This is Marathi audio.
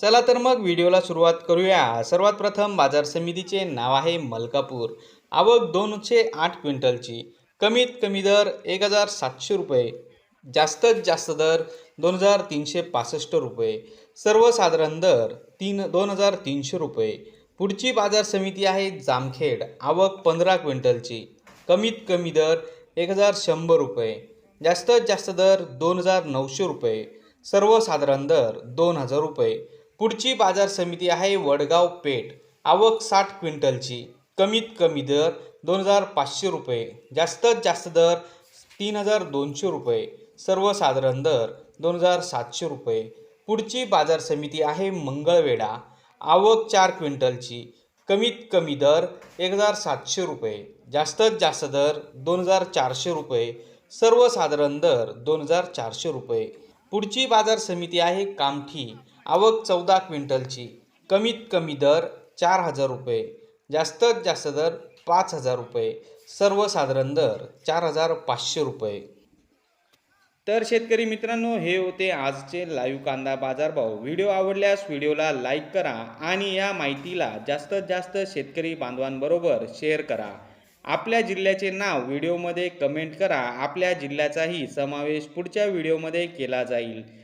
चला तर मग व्हिडिओला सुरुवात करूया. सर्वात प्रथम बाजार समितीचे नाव आहे मलकापूर. आवक दोनशे आठ क्विंटलची. कमीत कमी दर एक हजार सातशे रुपये. जास्तीत जास्त दर दोन हजार तीनशे पासष्ट रुपये. सर्वसाधारण दर तीन दोन हजार तीनशे रुपये. पुढची बाजार समिती आहे जामखेड. आवक पंधरा क्विंटलची. कमीत कमी दर एक हजार शंभर रुपये. जास्तीत जास्त दर दोन हजार नऊशे रुपये. सर्वसाधारण दर दोन हजार रुपये. पुढची बाजार समिती आहे वडगाव पेठ. आवक साठ क्विंटलची. कमीत कमी दर दोन हजार पाचशे रुपये. जास्तीत जास्त दर तीन हजार दोनशे रुपये. सर्वसाधारण दर दोन हजार सातशे रुपये. पुढची बाजार समिती आहे मंगळवेढा. आवक चार क्विंटलची. कमीत कमी दर एक हजार सातशे रुपये. जास्तीत जास्त दर दोन हजार चारशे रुपये. सर्वसाधारण दर दोन हजार चारशे रुपये. पुढची बाजार समिती आहे कामठी. आवक चौदा क्विंटलची. कमीत कमी दर चार हजार रुपये. जास्तीत जास्त दर पाच हजार रुपये. सर्वसाधारण दर चार हजार पाचशे रुपये. तर शेतकरी मित्रांनो हे होते आजचे लाईव्ह कांदा बाजारभाव. व्हिडिओ आवडल्यास व्हिडिओला लाईक करा आणि या माहितीला जास्तीत जास्त शेतकरी बांधवांबरोबर शेअर करा. आपल्या जिल्ह्याचे नाव व्हिडिओमध्ये कमेंट करा. आपल्या जिल्ह्याचाही समावेश पुढच्या व्हिडिओमध्ये केला जाईल.